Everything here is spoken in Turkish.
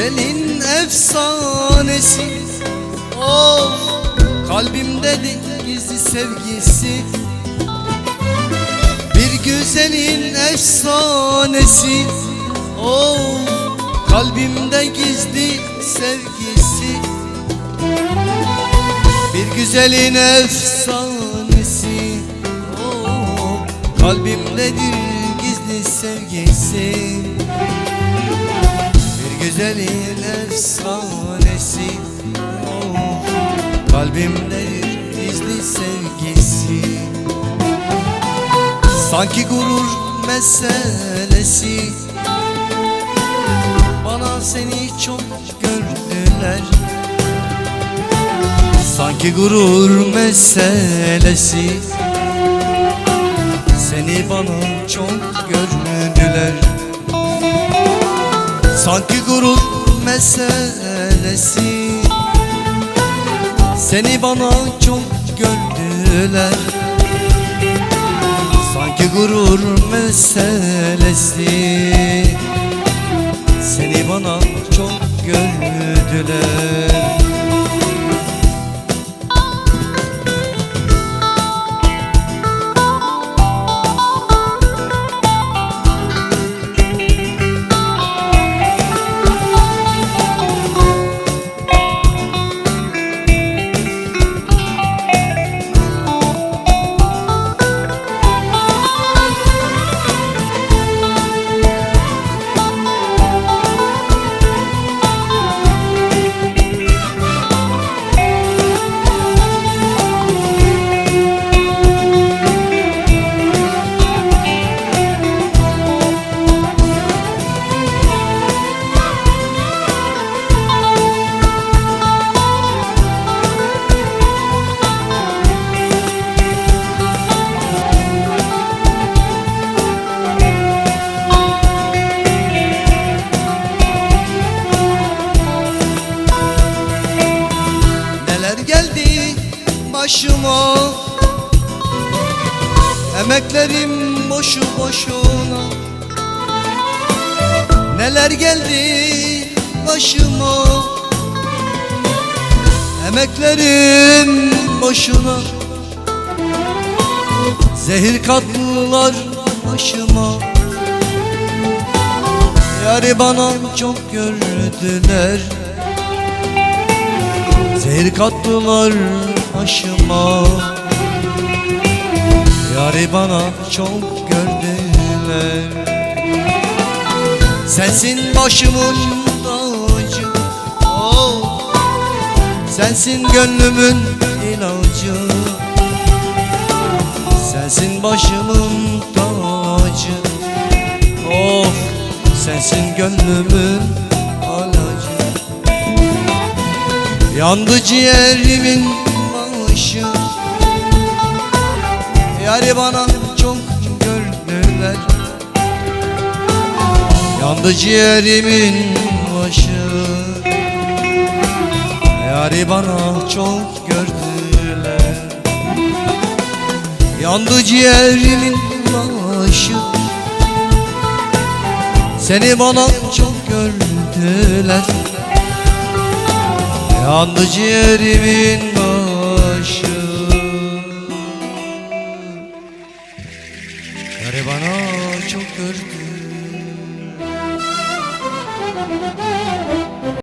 güzelin efsanesi. Of kalbimde de gizli sevgisi. Bir güzelin efsanesi. Of kalbimde gizli sevgisi. Bir güzelin efsanesi. Oh, kalbimdedir gizli sevgisi Güzelin efsanesi kalbimdedir gizli sevgisi. Sanki gurur meselesi. Bana seni çok gördüler. Sanki gurur meselesi. Seni bana çok gördüler Sanki gurur meselesi. Seni bana çok gördüler. Sanki gurur meselesi. Seni bana çok gördüler başıma. Emeklerim boşu boşuna. Neler geldi başıma. Emeklerim boşuna. Zehir kattılar başıma. Yari bana çok gördüler. Zehir kattılar aşıma Yari bana çok gördüler. Sensin başımın tacı. Oh. Sensin gönlümün ilacı. Sensin başımın tacı. Of sensin gönlümün alacı. Yandı ciğerimin başı Yari bana çok gördüler Yandı ciğerimin başı. Yari bana çok gördüler Yandı ciğerimin başı. Seni bana çok gördüler. Yandı ciğerimin